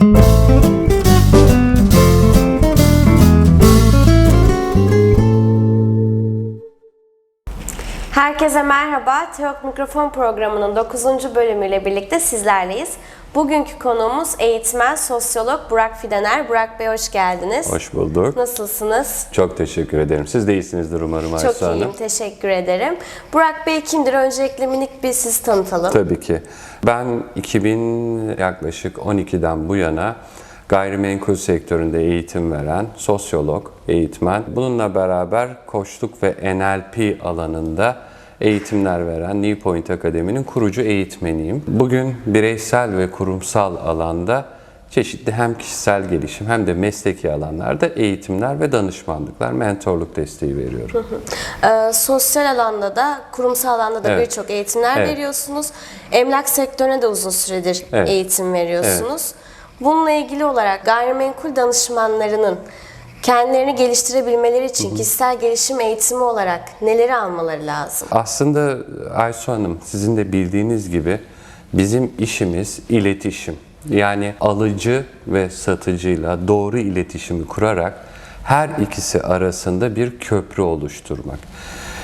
Herkese merhaba. Teok Mikrofon programının 9. bölümüyle birlikte sizlerleyiz. Bugünkü konuğumuz eğitmen, sosyolog Burak Fidener. Burak Bey hoş geldiniz. Hoş bulduk. Nasılsınız? Çok teşekkür ederim. Siz de iyisinizdir umarım Çok Ayşe iyiyim, Hanım. teşekkür ederim. Burak Bey kimdir? Öncelikle minik bir sizi tanıtalım. Tabii ki. Ben 2000 yaklaşık 12'den bu yana gayrimenkul sektöründe eğitim veren sosyolog, eğitmen. Bununla beraber koçluk ve NLP alanında eğitimler veren New Point Akademi'nin kurucu eğitmeniyim. Bugün bireysel ve kurumsal alanda çeşitli hem kişisel gelişim hem de mesleki alanlarda eğitimler ve danışmanlıklar, mentorluk desteği veriyorum. Ee, sosyal alanda da, kurumsal alanda da Evet. birçok eğitimler Evet. veriyorsunuz. Emlak sektörüne de uzun süredir Evet. eğitim veriyorsunuz. Bununla ilgili olarak gayrimenkul danışmanlarının kendilerini geliştirebilmeleri için kişisel gelişim eğitimi olarak neleri almaları lazım? Aslında Aysu Hanım sizin de bildiğiniz gibi bizim işimiz iletişim. Yani alıcı ve satıcıyla doğru iletişimi kurarak her ikisi arasında bir köprü oluşturmak.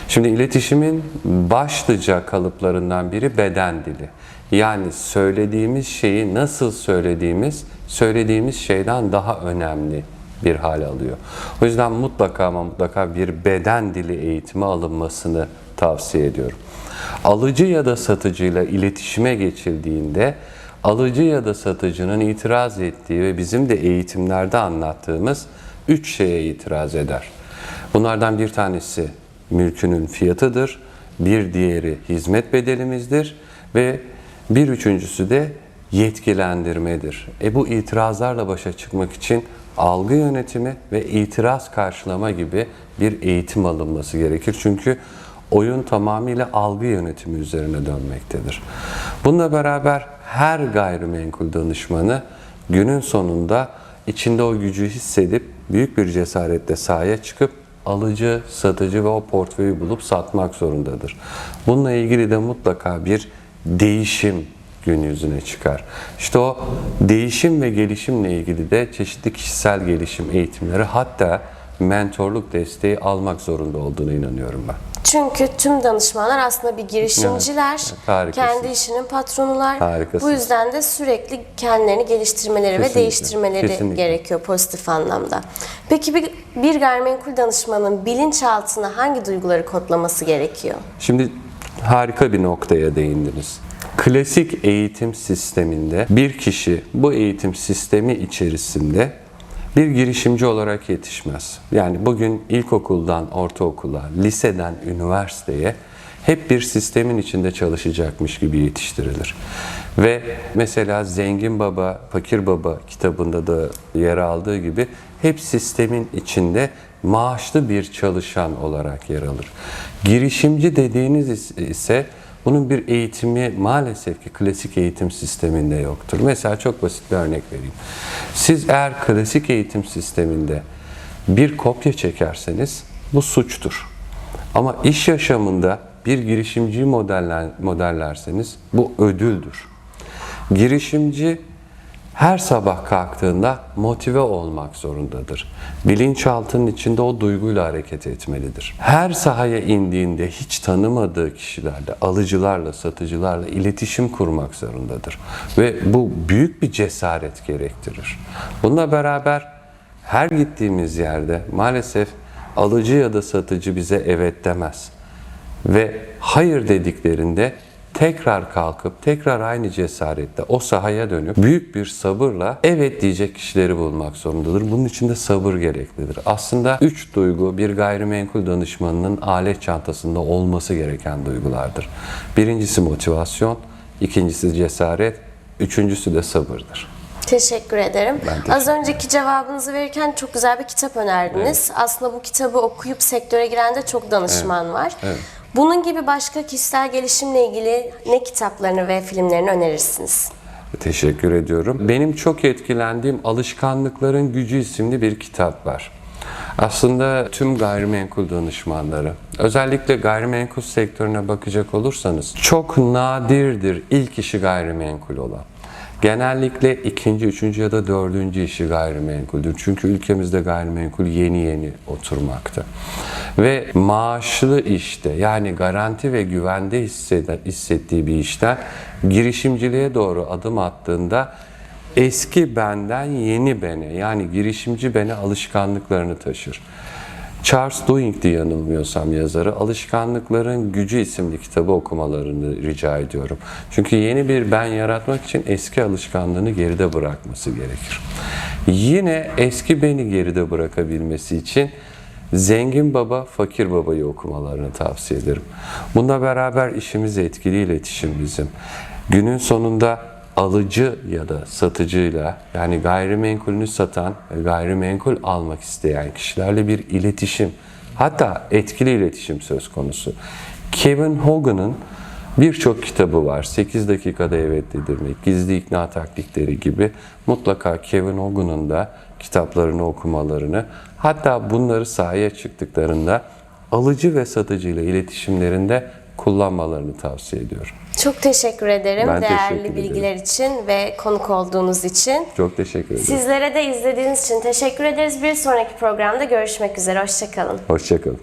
Şimdi iletişimin başlıca kalıplarından biri beden dili. Yani söylediğimiz şeyi nasıl söylediğimiz, söylediğimiz şeyden daha önemli bir hal alıyor. O yüzden mutlaka ama mutlaka bir beden dili eğitimi alınmasını tavsiye ediyorum. Alıcı ya da satıcıyla iletişime geçildiğinde alıcı ya da satıcının itiraz ettiği ve bizim de eğitimlerde anlattığımız üç şeye itiraz eder. Bunlardan bir tanesi mülkünün fiyatıdır, bir diğeri hizmet bedelimizdir ve bir üçüncüsü de yetkilendirmedir. E bu itirazlarla başa çıkmak için algı yönetimi ve itiraz karşılama gibi bir eğitim alınması gerekir. Çünkü oyun tamamıyla algı yönetimi üzerine dönmektedir. Bununla beraber her gayrimenkul danışmanı günün sonunda içinde o gücü hissedip büyük bir cesaretle sahaya çıkıp alıcı, satıcı ve o portföyü bulup satmak zorundadır. Bununla ilgili de mutlaka bir değişim gün yüzüne çıkar. İşte o değişim ve gelişimle ilgili de çeşitli kişisel gelişim eğitimleri hatta mentorluk desteği almak zorunda olduğuna inanıyorum ben. Çünkü tüm danışmanlar aslında bir girişimciler, Evet, kendi işinin patronular. Harikasın. Bu yüzden de sürekli kendilerini geliştirmeleri ve Kesinlikle, değiştirmeleri kesinlikle. gerekiyor pozitif anlamda. Peki bir, bir gayrimenkul danışmanın bilinçaltına hangi duyguları kodlaması gerekiyor? Şimdi harika bir noktaya değindiniz. Klasik eğitim sisteminde bir kişi bu eğitim sistemi içerisinde bir girişimci olarak yetişmez. Yani bugün ilkokuldan ortaokula, liseden üniversiteye hep bir sistemin içinde çalışacakmış gibi yetiştirilir. Ve mesela Zengin Baba, Fakir Baba kitabında da yer aldığı gibi hep sistemin içinde maaşlı bir çalışan olarak yer alır. Girişimci dediğiniz is- ise bunun bir eğitimi maalesef ki klasik eğitim sisteminde yoktur. Mesela çok basit bir örnek vereyim. Siz eğer klasik eğitim sisteminde bir kopya çekerseniz bu suçtur. Ama iş yaşamında bir girişimciyi modeller, modellerseniz bu ödüldür. Girişimci her sabah kalktığında motive olmak zorundadır. Bilinçaltının içinde o duyguyla hareket etmelidir. Her sahaya indiğinde hiç tanımadığı kişilerle, alıcılarla, satıcılarla iletişim kurmak zorundadır. Ve bu büyük bir cesaret gerektirir. Bununla beraber her gittiğimiz yerde maalesef alıcı ya da satıcı bize evet demez. Ve hayır dediklerinde tekrar kalkıp tekrar aynı cesaretle o sahaya dönüp büyük bir sabırla evet diyecek kişileri bulmak zorundadır. Bunun için de sabır gereklidir. Aslında üç duygu bir gayrimenkul danışmanının alet çantasında olması gereken duygulardır. Birincisi motivasyon, ikincisi cesaret, üçüncüsü de sabırdır. Teşekkür ederim. Ben teşekkür Az önceki cevabınızı verirken çok güzel bir kitap önerdiniz. Aslında bu kitabı okuyup sektöre giren de çok danışman var. evet. Bunun gibi başka kişisel gelişimle ilgili ne kitaplarını ve filmlerini önerirsiniz? Teşekkür ediyorum. Benim çok etkilendiğim Alışkanlıkların Gücü isimli bir kitap var. Aslında tüm gayrimenkul danışmanları, özellikle gayrimenkul sektörüne bakacak olursanız çok nadirdir ilk işi gayrimenkul olan. Genellikle ikinci, üçüncü ya da dördüncü işi gayrimenkuldür. Çünkü ülkemizde gayrimenkul yeni yeni oturmakta. Ve maaşlı işte yani garanti ve güvende hissettiği bir işten girişimciliğe doğru adım attığında eski benden yeni bene yani girişimci bene alışkanlıklarını taşır. Charles Duhigg'di yanılmıyorsam yazarı. Alışkanlıkların Gücü isimli kitabı okumalarını rica ediyorum. Çünkü yeni bir ben yaratmak için eski alışkanlığını geride bırakması gerekir. Yine eski beni geride bırakabilmesi için Zengin Baba, Fakir Baba'yı okumalarını tavsiye ederim. Bununla beraber işimiz etkili iletişim bizim. Günün sonunda alıcı ya da satıcıyla yani gayrimenkulünü satan ve gayrimenkul almak isteyen kişilerle bir iletişim hatta etkili iletişim söz konusu. Kevin Hogan'ın birçok kitabı var. 8 dakikada evet dedirmek, gizli ikna taktikleri gibi mutlaka Kevin Hogan'ın da kitaplarını okumalarını hatta bunları sahaya çıktıklarında alıcı ve satıcı ile iletişimlerinde kullanmalarını tavsiye ediyorum. Çok teşekkür ederim Ben değerli teşekkür ederim. bilgiler için ve konuk olduğunuz için. Çok teşekkür ederim. Sizlere de izlediğiniz için teşekkür ederiz. Bir sonraki programda görüşmek üzere. Hoşçakalın. Hoşçakalın.